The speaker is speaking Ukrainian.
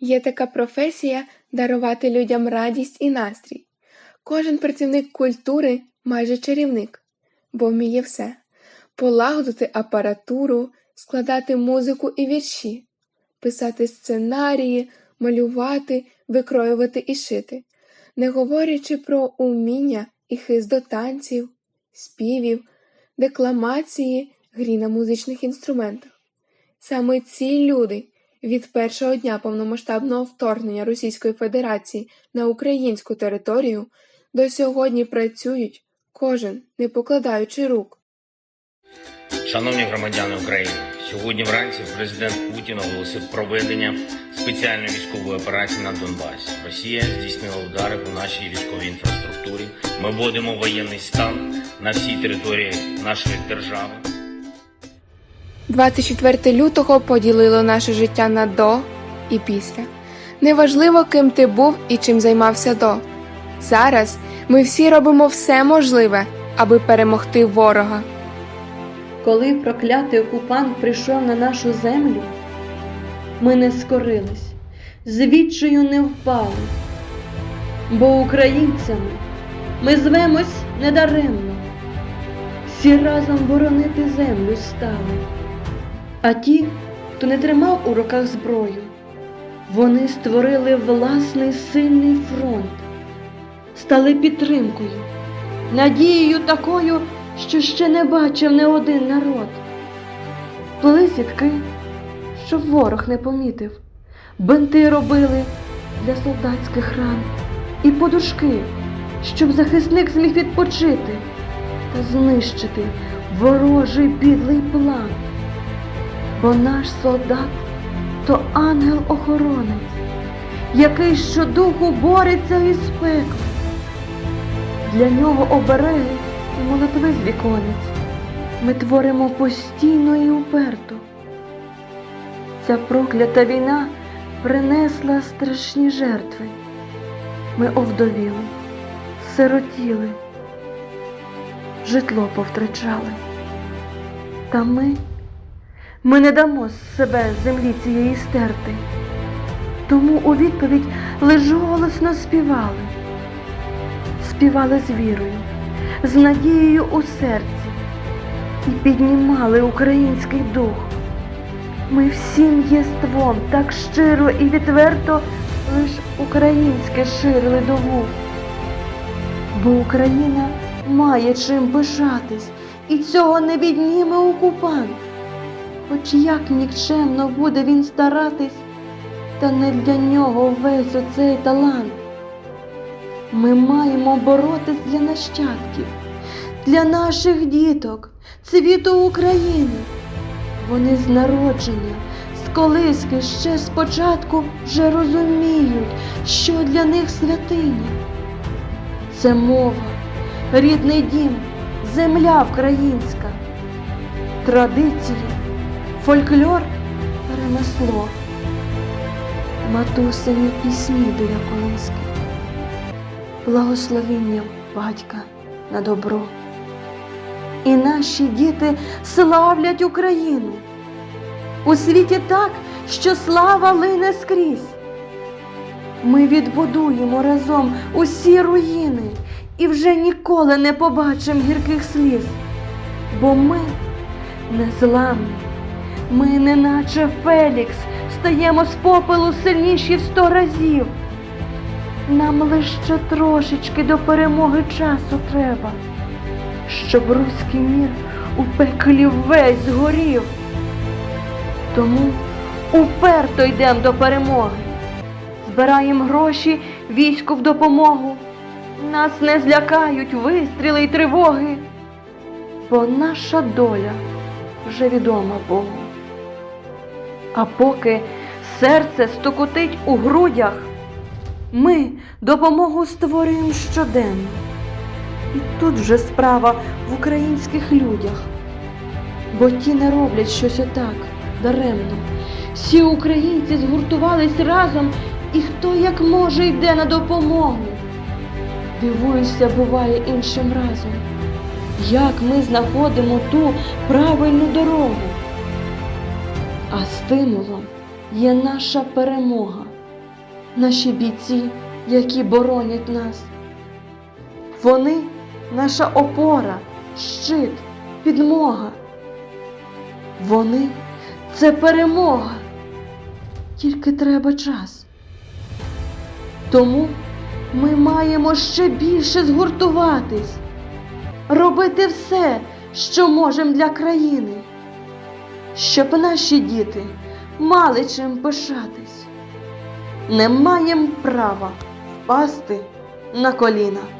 Є така професія дарувати людям радість і настрій. Кожен працівник культури майже чарівник, бо вміє все полагодити апаратуру, складати музику і вірші, писати сценарії, малювати, викроювати і шити, не говорячи про уміння і хист до танців, співів, декламації, грі на музичних інструментах. Саме ці люди від першого дня повномасштабного вторгнення Російської Федерації на українську територію до сьогодні працюють, кожен не покладаючи рук. Шановні громадяни України, сьогодні вранці президент Путін оголосив проведення спеціальної військової операції на Донбасі. Росія здійснила удари по нашій військовій інфраструктурі. Ми вводимо воєнний стан на всій території нашої держави. 24 лютого поділило наше життя на до і після. Неважливо, ким ти був і чим займався до. Зараз ми всі робимо все можливе, аби перемогти ворога. Коли проклятий окупант прийшов на нашу землю, ми не скорились, з відчаю не впали, бо українцями ми звемось недаремно, всі разом боронити землю стали. А ті, хто не тримав у руках зброю, вони створили власний сильний фронт, стали підтримкою, надією такою, що ще не бачив не один народ. Плили сітки, щоб ворог не помітив, бинти робили для солдатських ран і подушки, щоб захисник зміг відпочити та знищити ворожий підлий план. Бо наш солдат то ангел-охоронець, який щодуху бореться із пеклом. Для нього обереги і молитви з віконець. Ми творимо постійно і уперто. Ця проклята війна принесла страшні жертви. Ми овдовіли, сиротіли, житло повтрачали. Та ми, ми не дамо з себе землі цієї стерти. Тому у відповідь лиш голосно співали, співали з вірою з надією у серці і піднімали український дух. Ми всім єством так щиро і відверто лиш українське ширили до вух. Бо Україна має чим пишатись, і цього не відніме окупант. Хоч як нікчемно буде він старатись, та не для нього весь оцей талант. Ми маємо боротись для нащадків, для наших діток, цвіту України. Вони з народження, з колиски ще спочатку вже розуміють, що для них святиня. Це мова, рідний дім, земля українська, традиції, фольклор, ремесло, матусині пісні біля колиски благословіння батька на добро. І наші діти славлять Україну. У світі так, що слава лине скрізь. Ми відбудуємо разом усі руїни і вже ніколи не побачимо гірких сліз, бо ми незламні, ми, неначе Фелікс, стаємо з попелу сильніші в сто разів. Нам лише трошечки до перемоги часу треба, щоб руський мір у пеклі весь згорів. Тому уперто йдемо до перемоги, збираємо гроші війську в допомогу. Нас не злякають вистріли й тривоги, бо наша доля вже відома Богу. А поки серце стукотить у грудях. Ми допомогу створюємо щоденно. І тут вже справа в українських людях, бо ті не роблять щось отак даремно. Всі українці згуртувались разом, і хто як може йде на допомогу. Дивуюся, буває іншим разом, як ми знаходимо ту правильну дорогу. А стимулом є наша перемога. наші бійці, які боронять нас. Вони наша опора, щит, підмога. Вони це перемога. Тільки треба час. Тому ми маємо ще більше згуртуватись, робити все, що можемо для країни, щоб наші діти мали чим пишатись. Не маємо права впасти на коліна.